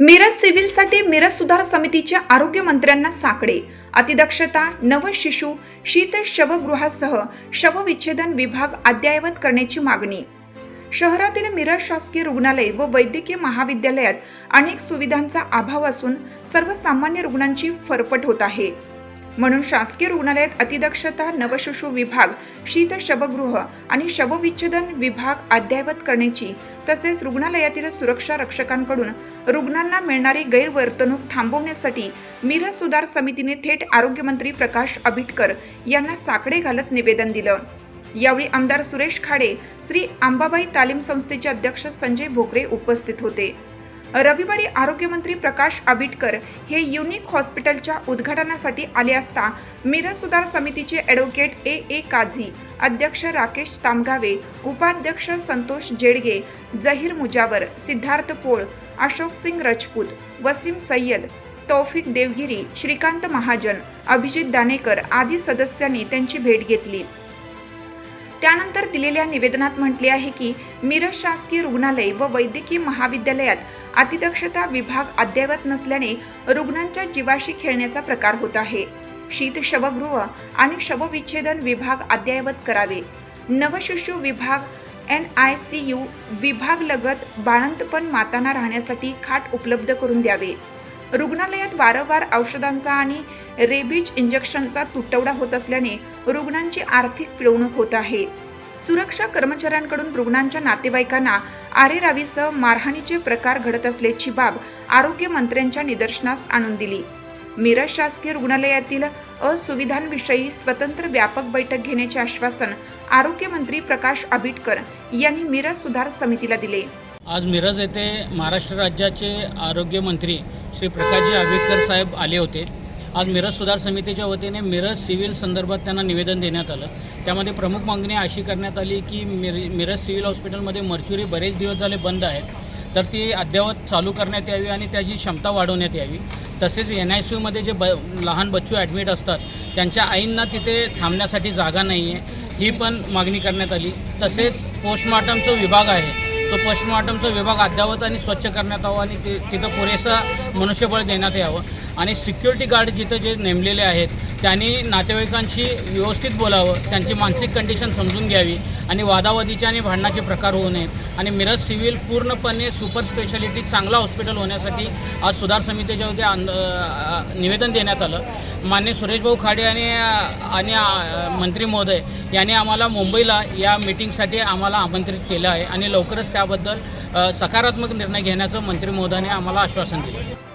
मिरज सिव्हिलसाठी मिरज सुधार समितीच्या आरोग्यमंत्र्यांना साकडे. अतिदक्षता नव शिशु शीत शवगृहासह शवविच्छेदन विभाग अद्ययावत करण्याची मागणी. शहरातील मिरज शासकीय रुग्णालय व वैद्यकीय महाविद्यालयात अनेक सुविधांचा अभाव असून सर्वसामान्य रुग्णांची फरफट होत आहे. म्हणून शासकीय रुग्णालयात अतिदक्षता नवशिशु विभाग शीत शवगृह आणि शवविच्छेदन विभाग अद्ययावत करण्याची तसेच रुग्णालयातील सुरक्षा रक्षकांकडून रुग्णांना मिळणारी गैरवर्तणूक थांबवण्यासाठी मिरज सुधार समितीने थेट आरोग्यमंत्री प्रकाश आबिटकर यांना साकडे घालत निवेदन दिलं. यावेळी आमदार सुरेश खाडे श्री आंबाबाई तालीम संस्थेचे अध्यक्ष संजय भोकरे उपस्थित होते. रविवारी आरोग्यमंत्री प्रकाश आबिटकर हे युनिक हॉस्पिटलच्या उद्घाटनासाठी आले असता मिरज सुधार समितीचे ॲडव्होकेट ए. ए. काझी अध्यक्ष राकेश तामगावे उपाध्यक्ष संतोष जेडगे जहीर मुजावर सिद्धार्थ पोळ अशोक सिंग रजपूत वसीम सय्यद तौफिक देवगिरी श्रीकांत महाजन अभिजित दानेकर आदी सदस्यांनी त्यांची भेट घेतली. त्यानंतर दिलेल्या निवेदनात म्हटले आहे की मिरज शासकीय रुग्णालय व वैद्यकीय महाविद्यालयात अतिदक्षता विभाग अद्ययावत नसल्याने रुग्णांच्या जीवाशी खेळण्याचा प्रकार होत आहे. शीत शवगृह आणि शवविच्छेदन विभाग अद्ययावत करावे. नवशिशू विभाग एन आय सी यू विभाग लगत बाळंतपण मातांना राहण्यासाठी खाट उपलब्ध करून द्यावे. रुग्णालयात वारंवार औषधांचा आणि रेबीज इंजेक्शनचा तुटवडा होत असल्याने रुग्णांची आर्थिक पिळवणूक होत आहे. सुरक्षा कर्मचाऱ्यांकडून रुग्णांच्या नातेवाईकांना आरेरावीसह मारहाणीचे प्रकार घडत असल्याची बाब आरोग्यमंत्र्यांच्या निदर्शनास आणून दिली. मिरज शासकीय रुग्णालयातील असुविधांविषयी स्वतंत्र व्यापक बैठक घेण्याचे आश्वासन आरोग्यमंत्री प्रकाश आबिटकर यांनी मिरज सुधार समितीला दिले. आज मिरज येथे महाराष्ट्र राज्याचे आरोग्यमंत्री श्री प्रकाशजी आंबेडकर साहेब आले होते. आज मिरज सुधार समितीच्या वतीने मिरज सिव्हिल संदर्भात त्यांना निवेदन देण्यात आलं. त्यामध्ये प्रमुख मागणी अशी करण्यात आली की मिर मिरज सिव्हिल हॉस्पिटलमध्ये मर्च्युरी बरेच दिवस झाले बंद आहेत तर ती अद्ययावत चालू करण्यात यावी आणि त्याची क्षमता वाढवण्यात यावी. तसेच एन आय सी यूमध्ये जे ब लहान बच्चू ॲडमिट असतात त्यांच्या आईंना तिथे थांबण्यासाठी जागा नाही आहे ही पण मागणी करण्यात आली. तसेच पोस्टमॉर्टमचा विभाग आहे. तो पोस्टमॉर्टमचा विभाग अद्ययावत आणि स्वच्छ करण्यात यावं आणि ते तिथं पुरेसं मनुष्यबळ देण्यात यावं. आणि सिक्युरिटी गार्ड जिथं जे नेमलेले आहेत त्यांनी नातेवाईकांशी व्यवस्थित बोलावं त्यांची मानसिक कंडिशन समजून घ्यावी आणि वादावादीचे आणि भांडणाचे प्रकार होऊ नयेत. आणि मिरज सिव्हिल पूर्णपणे सुपर स्पेशालिटी चांगला हॉस्पिटल होण्यासाठी आज सुधार समितीच्या वतीने आंद निवेदन देण्यात आलं. मान्य सुरेशभाऊ खाडे आणि आणि मंत्री महोदय यांनी आम्हाला मुंबईला या मीटिंगसाठी आम्हाला आमंत्रित केलं आहे आणि लवकरच त्याबद्दल सकारात्मक निर्णय घेण्याचं मंत्री महोदयाने आम्हाला आश्वासन दिलं.